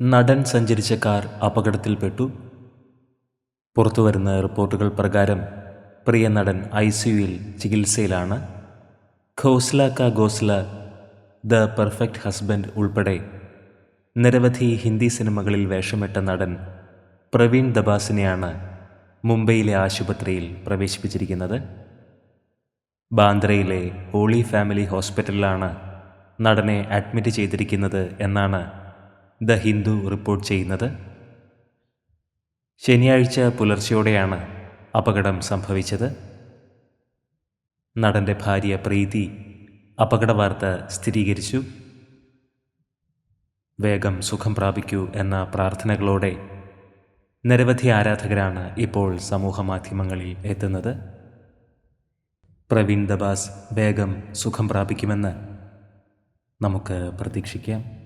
നടൻ സഞ്ചരിച്ച കാർ അപകടത്തിൽപ്പെട്ടു. പുറത്തുവരുന്ന റിപ്പോർട്ടുകൾ പ്രകാരം പ്രിയ നടൻ ഐ സിയുയിൽ ചികിത്സയിലാണ്. ഖോസ്ല ക ഗോസ്ല ദ പെർഫെക്റ്റ് ഹസ്ബൻഡ് ഉൾപ്പെടെ നിരവധി ഹിന്ദി സിനിമകളിൽ വേഷമിട്ട നടൻ പ്രവീൺ ദബാസിനെയാണ് മുംബൈയിലെ ആശുപത്രിയിൽ പ്രവേശിപ്പിച്ചിരിക്കുന്നത്. ബാന്ദ്രയിലെ ഹോളി ഫാമിലി ഹോസ്പിറ്റലിലാണ് നടനെ അഡ്മിറ്റ് ചെയ്തിരിക്കുന്നത് എന്നാണ് ദ ഹിന്ദു റിപ്പോർട്ട് ചെയ്യുന്നത്. ശനിയാഴ്ച പുലർച്ചെയോടെയാണ് അപകടം സംഭവിച്ചത്. നടന്റെ ഭാര്യ പ്രീതി അപകട വാർത്ത സ്ഥിരീകരിച്ചു. വേഗം സുഖം പ്രാപിക്കൂ എന്ന പ്രാർത്ഥനകളോടെ നിരവധി ആരാധകരാണ് ഇപ്പോൾ സമൂഹമാധ്യമങ്ങളിൽ എത്തുന്നത്. പ്രവീൺ ദബാസ് വേഗം സുഖം പ്രാപിക്കുമെന്ന് നമുക്ക് പ്രതീക്ഷിക്കാം.